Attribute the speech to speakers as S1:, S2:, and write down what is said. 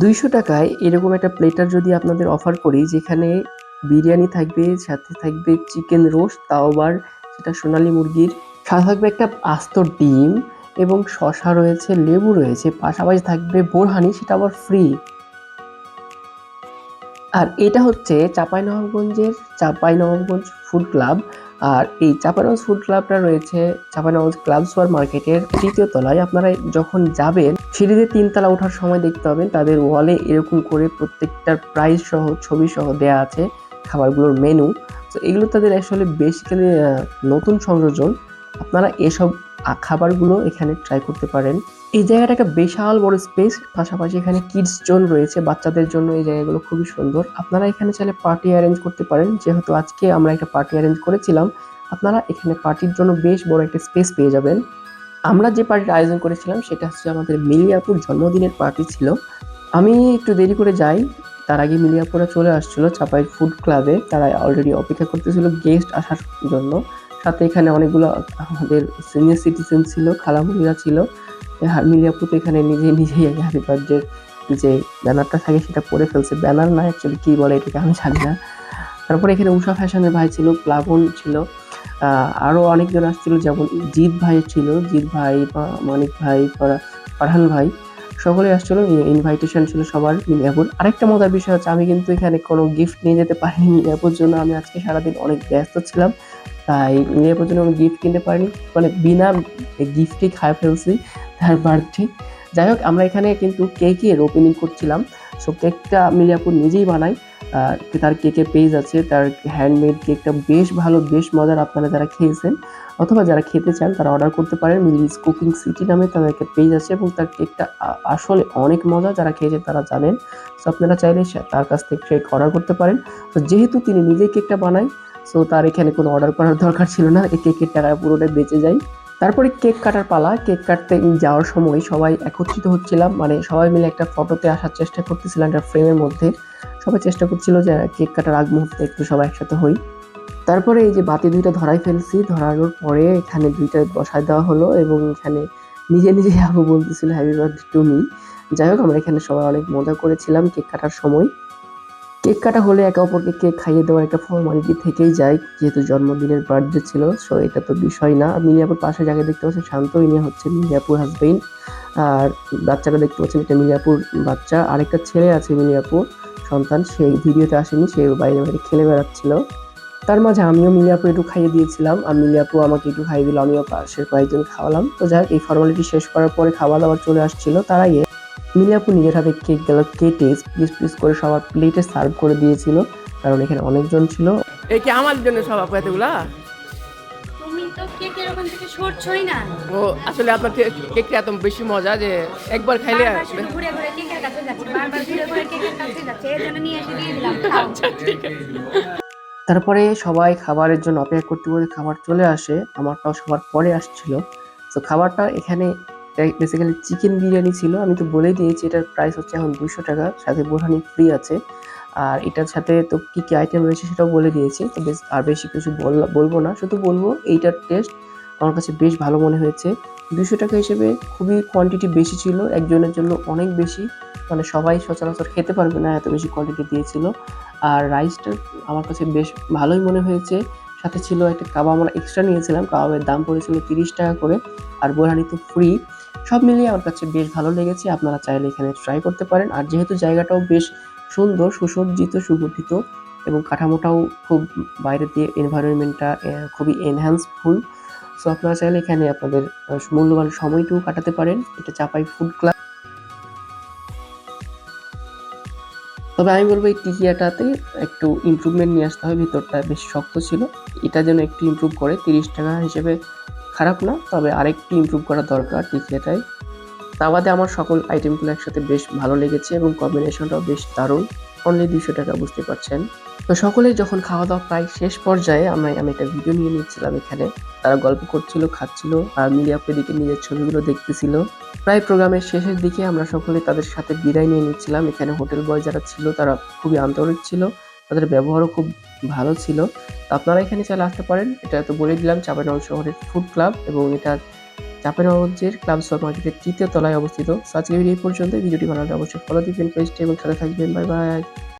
S1: দুইশো টাকায় এরকম একটা প্লেটার যদি আপনাদের অফার করি, যেখানে বিরিয়ানি থাকবে, সাথে থাকবে চিকেন রোস্ট তাও আবার সেটা সোনালি মুরগির, সাথে থাকবে একটা আস্ত ডিম এবং শশা রয়েছে, লেবু রয়েছে, পাশাপাশি থাকবে বোরহানি, সেটা আবার ফ্রি আর এটা হচ্ছে চাঁপাইনবাবগঞ্জের চাঁপাইনবাবগঞ্জ ফুড ক্লাব। আর এই চাঁপাইনবাবগঞ্জ ফুড ক্লাবটা রয়েছে চাঁপাইনবাবগঞ্জ ক্লাব সুপার মার্কেটের তৃতীয় তলায়। আপনারা যখন যাবেন, সিঁড়িতে তিনতলা ওঠার সময় দেখতে পাবেন, তাদের ওয়ালে এরকম করে প্রত্যেকটার প্রাইস সহ, ছবি সহ দেয়া আছে খাবারগুলোর মেনু তো এগুলো তাদের আসলে বেসিক্যালি নতুন সংযোজন। আপনারা এসব খাবারগুলো এখানে ট্রাই করতে পারেন। এই জায়গাটা একটা বিশাল বড় স্পেস পাশাপাশি এখানে কিডস জোন রয়েছে, বাচ্চাদের জন্য এই জায়গাগুলো খুবই সুন্দর। আপনারা এখানে চাইলে পার্টি অ্যারেঞ্জ করতে পারেন। যেহেতু আজকে আমরা একটা পার্টি অ্যারেঞ্জ করেছিলাম, আপনারা এখানে পার্টির জন্য বেশ বড় একটা স্পেস পেয়ে যাবেন। আমরা যে পার্টির আয়োজন করেছিলাম, সেটা হচ্ছে আমাদের মিলিয়াপুর জন্মদিনের পার্টি ছিল। আমি একটু দেরি করে যাই। তার আগে মিলিয়াপুরা চলে আসছিল চাপাই ফুড ক্লাবে তারা অলরেডি অপেক্ষা করতেছিল গেস্ট আসার জন্য। সাথে এখানে অনেকগুলো আমাদের সিনিয়র সিটিজেন ছিল খালামুনিরা ছিল। হ্যাঁ, তো এখানে নিজে নিজেই বার্থডে যে ব্যানারটা থাকে সেটা পরে ফেলছে। ব্যানার না অ্যাকচুয়ালি কী বলে এটাকে আমি জানি না। তারপরে এখানে উষা ফ্যাশনের ভাই ছিল প্লাবন ছিল। আরও অনেকজন আসছিল যেমন জিৎ ভাই ছিল জিৎ ভাই মানিক ভাই ফারা- ফারহান ভাই। সকলে আসছিল ইনভাইটেশন ছিল সবার মিলিয়াপুর আরেকটা মজার বিষয় হচ্ছে আমি কিন্তু এখানে কোনো গিফট নিয়ে যেতে পারিনি। মিলিয়াপুর জন্য আমি আজকে সারাদিন অনেক ব্যস্ত ছিলাম। তাই মিলিয়াপুর জন্য আমি গিফট কিনতে পারিনি। মানে বিনা গিফটই খায় ফেলছি তার বার্থডে যাই হোক আমরা এখানে কিন্তু কেকের ওপেনিং করছিলাম। সো কেকটা মিলিয়াপুর নিজেই আহ, তার কেকের পেজ আছে তার হ্যান্ডমেড কেকটা বেশ ভালো বেশ মজার আপনারা যারা খেয়েছেন অথবা যারা খেতে চান তারা অর্ডার করতে পারেন। মিলিজ কুকিং সিটি নামে তাদের একটা পেজ আছে এবং তার কেকটা আসলে অনেক মজা। যারা খেয়েছেন তারা জানেন। সো আপনারা চাইলে তার কাছ থেকে কেক অর্ডার করতে পারেন। তো যেহেতু তিনি নিজেই কেকটা বানায় সো তার এখানে কোনো অর্ডার করার দরকার ছিল না। এই কেকের টাকা পুরোটাই বেঁচে যায়। তারপরে কেক কাটার পালা। কেক কাটতে যাওয়ার সময় সবাই একত্রিত হচ্ছিলাম। মানে সবাই মিলে একটা ফটোতে আসার চেষ্টা করতেছিলাম একটা ফ্রেমের মধ্যে। সবাই চেষ্টা করছিল যে কেক কাটার আগ মুহূর্তে একটু সবাই একসাথে হই। তারপরে এই যে বাতি দুইটা ধরাই ফেলছি। ধরানোর পরে এখানে দুইটা বসায় দেওয়া হলো এবং এখানে নিজে নিজে আবু বলতেছিল হ্যাপি বার্থডে টু মি যাই হোক, আমরা এখানে সবাই অনেক মজা করেছিলাম কেক কাটার সময়। কেক কাটা হলে একে অপরকে কেক খাইয়ে দেওয়ার একটা ফর্মালিটি থেকেই যায়? যেহেতু জন্মদিনের বার্থডে ছিল সো এটা তো বিষয় না। মিলিয়াপুর পাশে যাকে দেখতে পাচ্ছেন, শান্ত, ইনি হচ্ছে মিলিয়াপুর হাজবেন্ড আর বাচ্চাটা দেখতে পাচ্ছেন, এটা মিলিয়াপুর বাচ্চা। আরেকটা ছেলে আছে মিলিয়াপুর সন্তান সেই ভিডিওতে আসেনি, সে বাইরে বাইরে খেলে বেড়াচ্ছিল। তার মাঝে আমিও মিলিয়াপু একটু খাইয়ে দিয়েছিলাম, আর মিলিয়াপু আমাকে একটু খাইয়ে দিল, আমিও পাশের কয়েকজন খাওয়ালাম। তো যাই এই ফর্মালিটি শেষ করার পরে খাওয়া দাওয়ার চলে আসছিল, তার আগে মিলিয়াপু নিজের হাতে কেক গেল কেটে পিস পিস করে সবার প্লেটে সার্ভ করে দিয়েছিল। কারণ এখানে অনেকজন ছিল।
S2: এই কি আমার জন্য সব আপু এতগুলা?
S3: তুমি তো কেকের ওখান থেকে সরছই না।
S2: ও আসলে আপনার কে- কেকটা এত বেশি মজা যে একবার খাইলে
S3: বারবার ঘুরে ঘুরে কেকের কাছে যাচ্ছে বারবার ঘুরে ঘুরে কেকের কাছে যাচ্ছে এর জন্য নিয়ে এসে দিয়ে দিলাম খাও।
S1: তারপরে সবাই খাবারের জন্য অপেক্ষা করতে করতে খাবার চলে আসে। আমারটাও সবার পরে আসছিল। তো খাবারটা এখানে বেসিক্যালি চিকেন বিরিয়ানি ছিল, আমি তো বলেই দিয়েছি, এটার প্রাইস হচ্ছে এখন দুশো টাকা, সাথে বোরহানি ফ্রি আছে। আর এটার সাথে তো কী কী আইটেম রয়েছে সেটাও বলে দিয়েছি, তো বেশ, আর বেশি কিছু বল- বলব না, শুধু বলব এইটার টেস্ট আমার কাছে বেশ ভালো মনে হয়েছে। দুশো টাকা হিসেবে খুবই কোয়ান্টিটি বেশি ছিল, একজনের জন্য অনেক বেশি মানে সবাই সচরাচর খেতে পারবে না, এত বেশি কোয়ান্টিটি দিয়েছিল। আর রাইসটা আমার কাছে বেশ ভালোই মনে হয়েছে, সাথে ছিল একটা কাবাব, আমরা এক্সট্রা নিয়েছিলাম, কাবাবের দাম পড়েছিল তিরিশ টাকা করে, আর বোরহানি তো ফ্রি সব মিলিয়ে আমার কাছে বেশ ভালো লেগেছে। আপনারা চাইলে এখানে ট্রাই করতে পারেন। আর যেহেতু জায়গাটাও বেশ সুন্দর, সুসজ্জিত, সুগঠিত এবং কাঠামোটাও খুব বাইরে দিয়ে এনভায়রনমেন্টটা খুবই এনহ্যান্সফুল সো আপনারা চাইলে এখানে আপনাদের মূল্যবান সময়টুকু কাটাতে পারেন। এটা চাপাই ফুড ক্লাব তবে আমি বলব, এই টিকিয়াটাতে একটু ইমপ্রুভমেন্ট নিয়ে আসতে হবে ভিতরটা বেশ শক্ত ছিল। এটা যেন একটু ইমপ্রুভ করে। তিরিশ টাকা হিসেবে খারাপ না, তবে আরেকটু ইমপ্রুভ করা দরকার টিকিয়াটায় তা বাদে আমার সকল আইটেমগুলো একসাথে বেশ ভালো লেগেছে এবং কম্বিনেশনটাও বেশ দারুণ। অনলি দুশো টাকা, বুঝতে পারছেন? তো সকলে যখন খাওয়া দাওয়া প্রায় শেষ পর্যায়ে আমরা আমি একটা ভিডিও নিয়ে নিচ্ছিলাম এখানে। তারা গল্প করছিল, খাচ্ছিল, আর মিলিয়াপের দিকে নিজের ছবিগুলো দেখতেছিল। প্রায় প্রোগ্রামের শেষের দিকে আমরা সকলে তাদের সাথে বিদায় নিয়ে নিচ্ছিলাম। এখানে হোটেল বয় যারা ছিল, তারা খুবই আন্তরিক ছিল। তাদের ব্যবহারও খুব ভালো ছিল। আপনারা এখানে চাইলে আসতে পারেন। এটা তো বলে দিলাম চাপাইনগর শহরের ফুড ক্লাব এবং এটা চাপেনগঞ্জের ক্লাব সুপার মার্কেটের তৃতীয় তলায় অবস্থিত। সাজকে এই পর্যন্ত ভিডিওটি ভালো লাগলে অবশ্যই ফলো দিবেন পেজটি এবং সাথে থাকবেন। Bye bye